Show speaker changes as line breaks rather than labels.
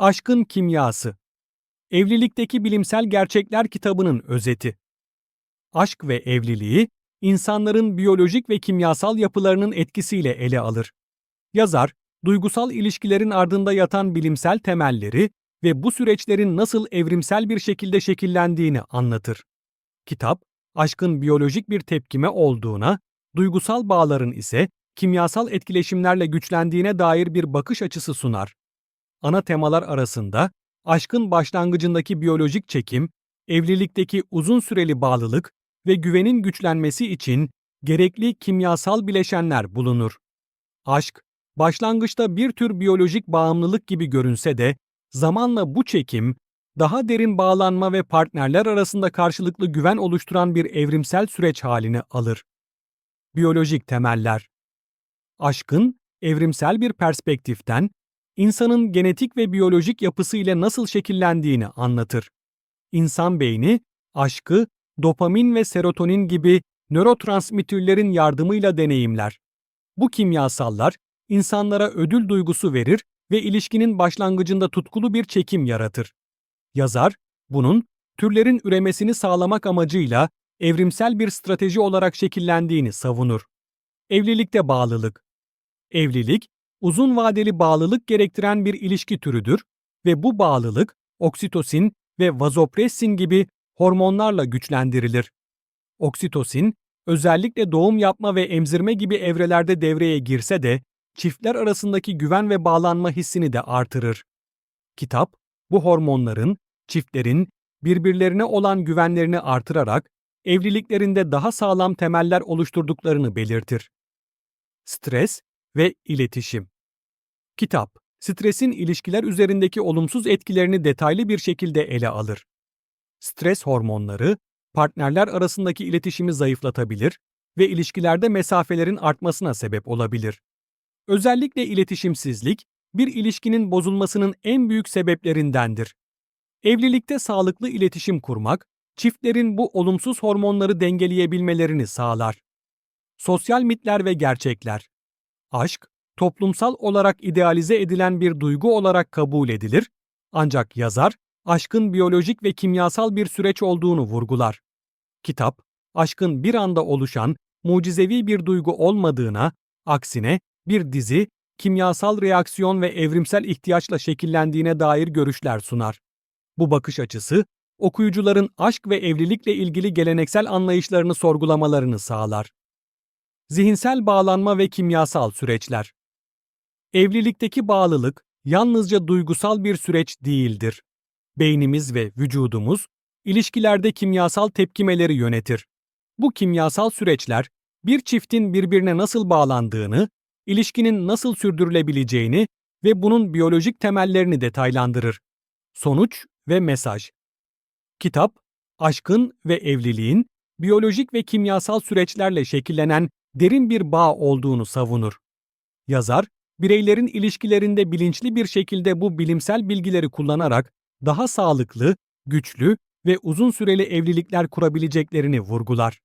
Aşkın Kimyası Evlilikteki Bilimsel Gerçekler kitabının özeti. Aşk ve evliliği, insanların biyolojik ve kimyasal yapılarının etkisiyle ele alır. Yazar, duygusal ilişkilerin ardında yatan bilimsel temelleri ve bu süreçlerin nasıl evrimsel bir şekilde şekillendiğini anlatır. Kitap, aşkın biyolojik bir tepkime olduğuna, duygusal bağların ise kimyasal etkileşimlerle güçlendiğine dair bir bakış açısı sunar. Ana temalar arasında aşkın başlangıcındaki biyolojik çekim, evlilikteki uzun süreli bağlılık ve güvenin güçlenmesi için gerekli kimyasal bileşenler bulunur. Aşk, başlangıçta bir tür biyolojik bağımlılık gibi görünse de, zamanla bu çekim, daha derin bağlanma ve partnerler arasında karşılıklı güven oluşturan bir evrimsel süreç halini alır. Biyolojik temeller Aşkın, evrimsel bir perspektiften, insanın genetik ve biyolojik yapısı ile nasıl şekillendiğini anlatır. İnsan beyni, aşkı, dopamin ve serotonin gibi nörotransmittörlerin yardımıyla deneyimler. Bu kimyasallar, insanlara ödül duygusu verir ve ilişkinin başlangıcında tutkulu bir çekim yaratır. Yazar, bunun türlerin üremesini sağlamak amacıyla evrimsel bir strateji olarak şekillendiğini savunur. Evlilikte bağlılık Evlilik, uzun vadeli bağlılık gerektiren bir ilişki türüdür ve bu bağlılık oksitosin ve vazopressin gibi hormonlarla güçlendirilir. Oksitosin, özellikle doğum yapma ve emzirme gibi evrelerde devreye girse de çiftler arasındaki güven ve bağlanma hissini de artırır. Kitap, bu hormonların çiftlerin birbirlerine olan güvenlerini artırarak evliliklerinde daha sağlam temeller oluşturduklarını belirtir. Stres ve iletişim. Kitap, stresin ilişkiler üzerindeki olumsuz etkilerini detaylı bir şekilde ele alır. Stres hormonları, partnerler arasındaki iletişimi zayıflatabilir ve ilişkilerde mesafelerin artmasına sebep olabilir. Özellikle iletişimsizlik, bir ilişkinin bozulmasının en büyük sebeplerindendir. Evlilikte sağlıklı iletişim kurmak, çiftlerin bu olumsuz hormonları dengeleyebilmelerini sağlar. Sosyal mitler ve gerçekler Aşk, toplumsal olarak idealize edilen bir duygu olarak kabul edilir, ancak yazar, aşkın biyolojik ve kimyasal bir süreç olduğunu vurgular. Kitap, aşkın bir anda oluşan, mucizevi bir duygu olmadığına, aksine bir dizi, kimyasal reaksiyon ve evrimsel ihtiyaçla şekillendiğine dair görüşler sunar. Bu bakış açısı, okuyucuların aşk ve evlilikle ilgili geleneksel anlayışlarını sorgulamalarını sağlar. Zihinsel bağlanma ve kimyasal süreçler. Evlilikteki bağlılık yalnızca duygusal bir süreç değildir. Beynimiz ve vücudumuz ilişkilerde kimyasal tepkimeleri yönetir. Bu kimyasal süreçler bir çiftin birbirine nasıl bağlandığını, ilişkinin nasıl sürdürülebileceğini ve bunun biyolojik temellerini detaylandırır. Sonuç ve mesaj. Kitap, aşkın ve evliliğin biyolojik ve kimyasal süreçlerle şekillenen derin bir bağ olduğunu savunur. Yazar, bireylerin ilişkilerinde bilinçli bir şekilde bu bilimsel bilgileri kullanarak daha sağlıklı, güçlü ve uzun süreli evlilikler kurabileceklerini vurgular.